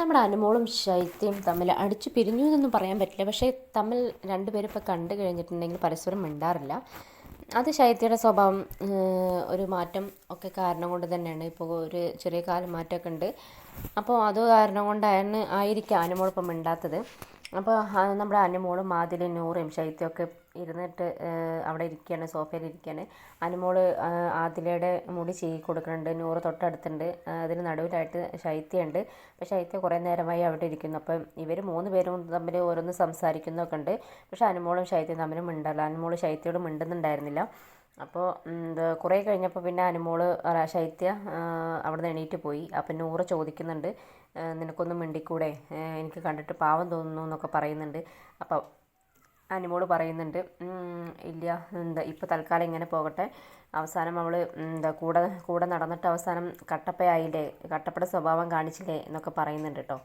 നമ്മുടെ അനുമോളും ശൈത്യം തമ്മിൽ അടിച്ചു പിരിഞ്ഞു എന്നൊന്നും പറയാൻ പറ്റില്ല. പക്ഷേ തമ്മിൽ രണ്ടുപേരും ഇപ്പോൾ കണ്ടു കഴിഞ്ഞിട്ടുണ്ടെങ്കിൽ പരസ്പരം മിണ്ടാറില്ല. അത് ശൈത്യയുടെ സ്വഭാവം ഒരു മാറ്റം ഒക്കെ കാരണം കൊണ്ട് തന്നെയാണ്. ഇപ്പോൾ ഒരു ചെറിയ കാലം മാറ്റമൊക്കെ ഉണ്ട്. അപ്പോൾ അത് കാരണം കൊണ്ടാണ് ആയിരിക്കാം അനുമോൾ ഇപ്പം മിണ്ടാത്തത്. അപ്പോൾ നമ്മുടെ അനുമോളും മാതിലി നൂറും ശൈത്യമൊക്കെ ഇരുന്നിട്ട് അവിടെ ഇരിക്കുകയാണ് സോഫയിൽ ഇരിക്കുകയാണ് അനുമോൾ ആദിലയുടെ മുടി ചീകി കൊടുക്കുന്നുണ്ട് നൂറ് തൊട്ടടുത്തുണ്ട്. അതിന് നടുവിലായിട്ട് ശൈത്യമുണ്ട് അപ്പോൾ ശൈത്യ കുറേ നേരമായി അവിടെ ഇരിക്കുന്നു. അപ്പം ഇവർ മൂന്ന് പേരും തമ്മിൽ ഓരോന്ന് സംസാരിക്കുന്നൊക്കെ ഉണ്ട്. പക്ഷേ അനുമോളും ശൈത്യം തമ്മിലും മിണ്ടല്ല അനുമോൾ ശൈത്യയോട് മിണ്ടുന്നുണ്ടായിരുന്നില്ല. അപ്പോൾ എന്താ കുറേ കഴിഞ്ഞപ്പോൾ പിന്നെ അനുമോൾ ശൈത്യ അവിടെ നിന്ന് എണീറ്റ് പോയി. അപ്പം നൂറ് ചോദിക്കുന്നുണ്ട്. നിനക്കൊന്നും മിണ്ടിക്കൂടെ? എനിക്ക് കണ്ടിട്ട് പാവം തോന്നുന്നു എന്നൊക്കെ പറയുന്നുണ്ട്. അപ്പം അനുമോൾ പറയുന്നുണ്ട് ഇല്ല എന്താ ഇപ്പോൾ തൽക്കാലം ഇങ്ങനെ പോകട്ടെ. അവസാനം അവൾ എന്താ കൂടെ കൂടെ നടന്നിട്ട് അവസാനം കട്ടപ്പയായില്ലേ കട്ടപ്പയുടെ സ്വഭാവം കാണിച്ചില്ലേ? എന്നൊക്കെ പറയുന്നുണ്ട് കേട്ടോ